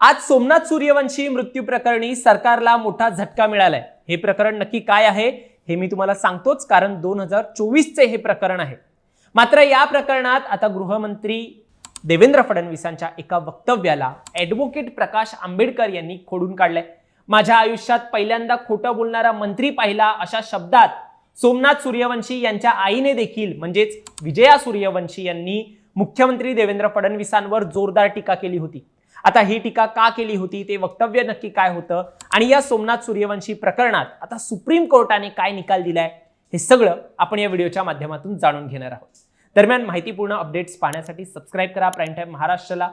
आज सोमनाथ सूर्यवंशी मृत्यू प्रकरणी सरकारला मोठा झटका मिळालाय. हे प्रकरण नक्की काय आहे हे मी तुम्हाला सांगतोच कारण दोन हजार चोवीसचे हे प्रकरण आहे. मात्र या प्रकरणात आता गृहमंत्री देवेंद्र फडणवीसांच्या एका वक्तव्याला ॲडव्होकेट प्रकाश आंबेडकर यांनी खोडून काढलंय. माझ्या आयुष्यात पहिल्यांदा खोटं बोलणारा मंत्री पाहिला अशा शब्दात सोमनाथ सूर्यवंशी यांच्या आईने देखील म्हणजेच विजया सूर्यवंशी यांनी मुख्यमंत्री देवेंद्र फडणवीसांवर जोरदार टीका केली होती. आता ही टीका का केली होती ते वक्तव्य नक्की काय होतं? आणि या सोमनाथ सूर्यवंशी प्रकरणात आता सुप्रीम कोर्टाने काय निकाल दिलाय हे सगळं आपण या व्हिडिओच्या माध्यमातून जाणून घेणार आहोत. दरम्यान माहितीपूर्ण अपडेट्स पाहण्यासाठी सबस्क्राईब करा प्राईम टाईम महाराष्ट्राला.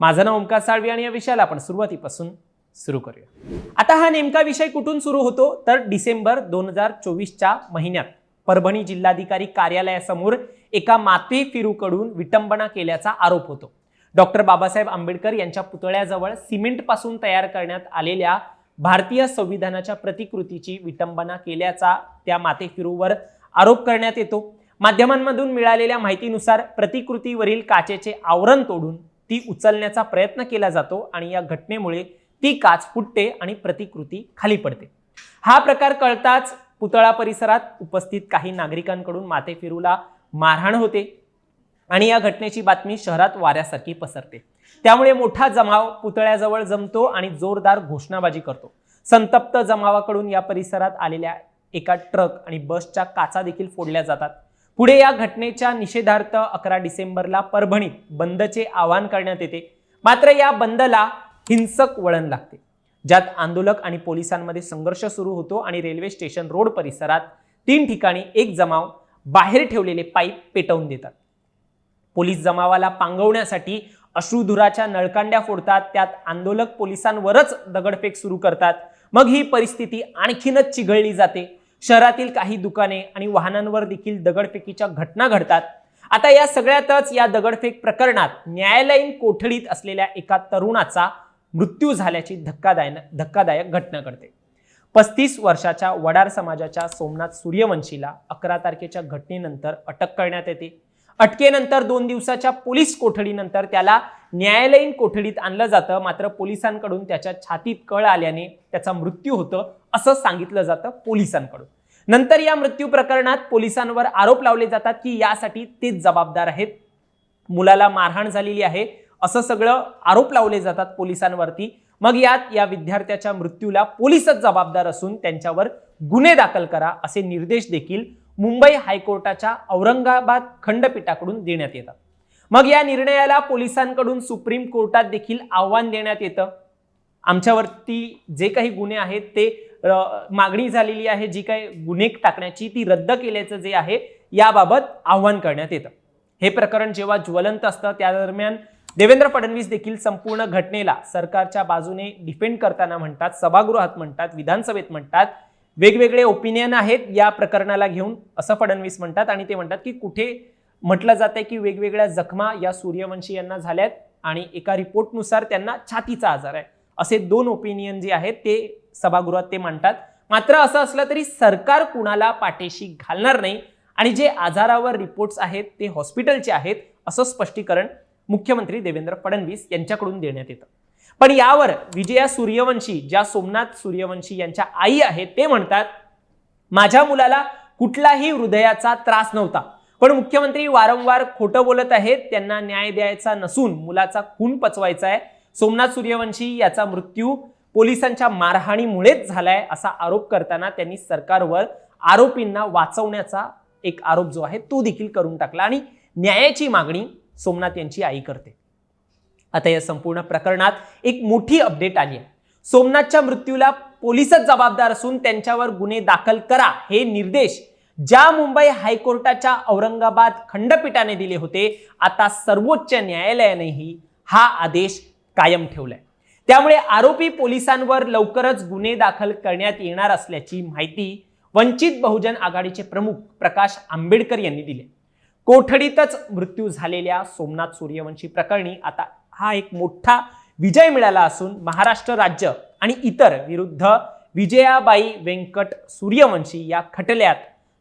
माझं नाव ओमकार साळवी आणि या विषयाला आपण सुरुवातीपासून सुरू करूया. आता हा नेमका विषय कुठून सुरू होतो? तर डिसेंबर दोन हजार चोवीसच्या महिन्यात परभणी जिल्हाधिकारी कार्यालयासमोर एका माते फिरूकडून विटंबना केल्याचा आरोप होतो. डॉक्टर बाबासाहेब आंबेडकर यांच्या पुतळ्याजवळ सिमेंटपासून तयार करण्यात आलेल्या भारतीय संविधानाच्या प्रतिकृतीची विटंबना केल्याचा त्या मातेफिरूवर आरोप करण्यात येतो. माध्यमांमधून मिळालेल्या माहितीनुसार प्रतिकृतीवरील काचेचे आवरण तोडून ती उचलण्याचा प्रयत्न केला जातो आणि या घटनेमुळे ती काच फुटते आणि प्रतिकृती खाली पडते. हा प्रकार कळताच पुतळा परिसरात उपस्थित काही नागरिकांकडून माते फिरूला मारहाण होते. आणि या घटनेची बातमी शहरात वाऱ्यासारखी पसरते. त्यामुळे मोठा जमाव पुतळ्याजवळ जमतो आणि जोरदार घोषणाबाजी करतो. संतप्त जमावाकडून या परिसरात आलेल्या एका ट्रक आणि बसच्या काचा देखील फोडल्या जातात. पुढे या घटनेच्या निषेधार्थ अकरा डिसेंबरला परभणीत बंदचे आवाहन करण्यात येते. मात्र या बंदला हिंसक वळण लागते. ज्यात आंदोलक आणि पोलिसांमध्ये संघर्ष सुरू होतो आणि रेल्वे स्टेशन रोड परिसरात तीन ठिकाणी एक जमाव बाहेर ठेवलेले पाईप पेटवून देतात. पोलीस जमावाला पांगवण्यासाठी अश्रुधुराच्या नळकांड्या फोडतात त्यात आंदोलक पोलिसांवरच दगडफेक सुरू करतात. मग ही परिस्थिती आणखीनच चिघळली जाते. शहरातील काही दुकाने आणि वाहनांवर देखील दगडफेकीच्या घटना घडतात. आता या सगळ्यातच या दगडफेक प्रकरणात न्यायालयीन कोठडीत असलेल्या एका तरुणाचा मृत्यू झाल्याची धक्कादायक धक्कादायक घटना घडते. पस्तीस वर्षाच्या वडार समाजाच्या सोमनाथ सूर्यवंशीला अकरा तारखेच्या घटनेनंतर अटक करण्यात येते. अटकेनंतर दोन दिवसाच्या पोलीस कोठडीनंतर त्याला न्यायालयीन कोठडीत आणलं जातं. मात्र पोलिसांकडून त्याच्या छातीत कळ आल्याने त्याचा मृत्यू होतं असं सांगितलं जातं पोलिसांकडून. नंतर या मृत्यू प्रकरणात पोलिसांवर आरोप लावले जातात की यासाठी तेच जबाबदार आहेत. मुलाला मारहाण झालेली आहे. असं सगळं आरोप लावले जातात पोलिसांवरती. मग यात या विद्यार्थ्याच्या मृत्यूला पोलीसच जबाबदार असून त्यांच्यावर गुन्हे दाखल करा असे निर्देश देखील मुंबई हायकोर्टाच्या औरंगाबाद खंडपीठाकडून देण्यात येतात. मग या निर्णयाला पोलिसांकडून सुप्रीम कोर्टात देखील आव्हान देण्यात येतं. आमच्यावरती जे काही गुन्हे आहेत ते मागणी झालेली आहे जी काही गुन्हे टाकण्याची ती रद्द केल्याचं जे आहे याबाबत आव्हान करण्यात येतं. हे प्रकरण जेव्हा ज्वलंत असतं त्या दरम्यान देवेंद्र फडणवीस देखील संपूर्ण घटनेला सरकारच्या बाजूने डिफेंड करताना म्हणतात सभागृहात म्हणतात विधानसभेत म्हणतात वेगवेगळे ओपिनियन आहेत या प्रकरणाला घेऊन असं फडणवीस म्हणतात आणि ते म्हणतात की कुठे म्हटलं जातंय की वेगवेगळ्या जखमा या सूर्यवंशी यांना झाल्यात आणि एका रिपोर्टनुसार त्यांना छातीचा आजार आहे. असे दोन ओपिनियन जे आहेत ते सभागृहात ते मांडतात. मात्र असं असलं तरी सरकार कुणाला पाठीशी घालणार नाही आणि जे आजारावर रिपोर्ट्स आहेत ते हॉस्पिटलचे आहेत असं स्पष्टीकरण मुख्यमंत्री देवेंद्र फडणवीस यांच्याकडून देण्यात येतं. पण यावर विजया सूर्यवंशी ज्या सोमनाथ सूर्यवंशी यांच्या आई आहेत ते म्हणतात माझ्या मुलाला कुठलाही हृदयाचा त्रास नव्हता. पण मुख्यमंत्री वारंवार खोटं बोलत आहेत त्यांना न्याय द्यायचा नसून मुलाचा खून पचवायचा आहे. सोमनाथ सूर्यवंशी याचा मृत्यू पोलिसांच्या मारहाणीमुळेच झालाय असा आरोप करताना त्यांनी सरकारवर आरोपींना वाचवण्याचा एक आरोप जो आहे तो देखील करून टाकला. आणि न्यायाची मागणी सोमनाथ यांची आई करते. आता या संपूर्ण प्रकरणात एक मोठी अपडेट आली आहे. सोमनाथच्या मृत्यूला पोलीसच जबाबदार असून त्यांच्यावर गुन्हे दाखल करा हे निर्देश ज्या मुंबई हायकोर्टाच्या औरंगाबाद खंडपीठाने दिले होते आता सर्वोच्च न्यायालयानेही हा आदेश कायम ठेवलाय. त्यामुळे आरोपी पोलिसांवर लवकरच गुन्हे दाखल करण्यात येणार असल्याची माहिती वंचित बहुजन आघाडीचे प्रमुख प्रकाश आंबेडकर यांनी दिली कोठडीतच मृत्यू झालेल्या सोमनाथ सूर्यवंशी प्रकरणी आता हा एक मोठा विजय मिळाला असून महाराष्ट्र राज्य आणि इतर विरुद्ध विजयाबाई व्यंकट सूर्यवंशी या खटल्यात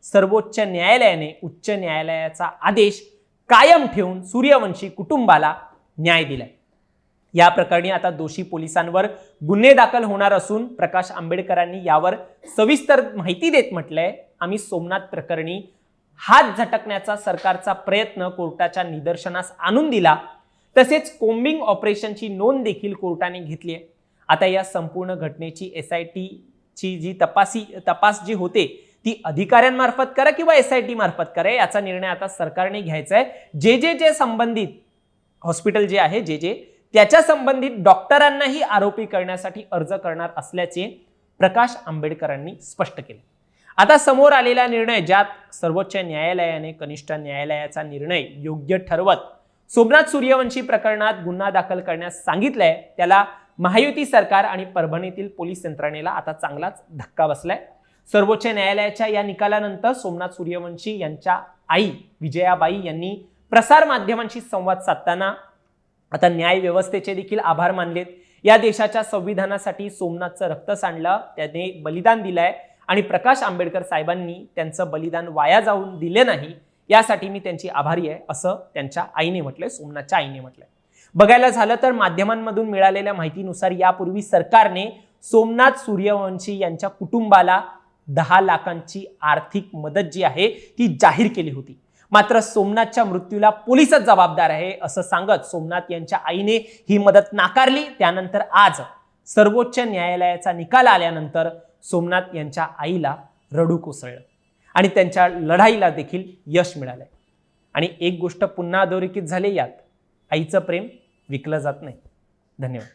सर्वोच्च न्यायालयाने उच्च न्यायालयाचा आदेश कायम ठेवून सूर्यवंशी कुटुंबाला न्याय दिलाय. या प्रकरणी आता दोषी पोलिसांवर गुन्हे दाखल होणार असून प्रकाश आंबेडकरांनी यावर सविस्तर माहिती देत म्हटलंय. आम्ही सोमनाथ प्रकरणी हात झटकण्याचा सरकारचा प्रयत्न कोर्टाच्या निदर्शनास आणून दिला तसेच कोम्बिंग ऑपरेशनची नोंद देखील कोर्टाने घेतली आहे. आता या संपूर्ण घटनेची एस आय टीची जी तपासी तपास जी होते ती अधिकाऱ्यांमार्फत करा किंवा एस आय टी मार्फत करा याचा निर्णय आता सरकारने घ्यायचा आहे. जे जे जे संबंधित हॉस्पिटल जे आहे जे जे त्याच्या संबंधित डॉक्टरांनाही आरोपी करण्यासाठी अर्ज करणार असल्याचे प्रकाश आंबेडकरांनी स्पष्ट केले. आता समोर आलेला निर्णय ज्यात सर्वोच्च न्यायालयाने कनिष्ठ न्यायालयाचा निर्णय योग्य ठरवत सोमनाथ सूर्यवंशी प्रकरणात गुन्हा दाखल करण्यास सांगितलंय त्याला महायुती सरकार आणि परभणीतील पोलीस यंत्रणेला आता चांगलाच धक्का बसलाय. सर्वोच्च न्यायालयाच्या या निकालानंतर सोमनाथ सूर्यवंशी यांच्या आई विजयाबाई यांनी प्रसार माध्यमांशी संवाद साधताना आता न्याय व्यवस्थेचे देखील आभार मानलेत. या देशाच्या संविधानासाठी सोमनाथचं रक्त सांडलं त्याने बलिदान दिलंय. आणि प्रकाश आंबेडकर साहेबांनी त्यांचं बलिदान वाया जाऊन दिले नाही यासाठी मी त्यांची आभारी आहे असं त्यांच्या आईने म्हटलंय सोमनाथच्या आईने म्हटलंय. बघायला झालं तर माध्यमांमधून मिळालेल्या माहितीनुसार यापूर्वी सरकारने सोमनाथ सूर्यवंशी यांच्या कुटुंबाला दहा लाखांची आर्थिक मदत जी आहे ती जाहीर केली होती. मात्र सोमनाथच्या मृत्यूला पोलीसच जबाबदार आहे असं सांगत सोमनाथ यांच्या आईने ही मदत नाकारली. त्यानंतर आज सर्वोच्च न्यायालयाचा निकाल आल्यानंतर सोमनाथ यांच्या आईला रडू कोसळलं आणि त्यांच्या लढाईला देखील यश मिळालंय. आणि एक गोष्ट पुन्हा अधोरेखित झाली यात आईचं प्रेम विकलं जात नाही. धन्यवाद.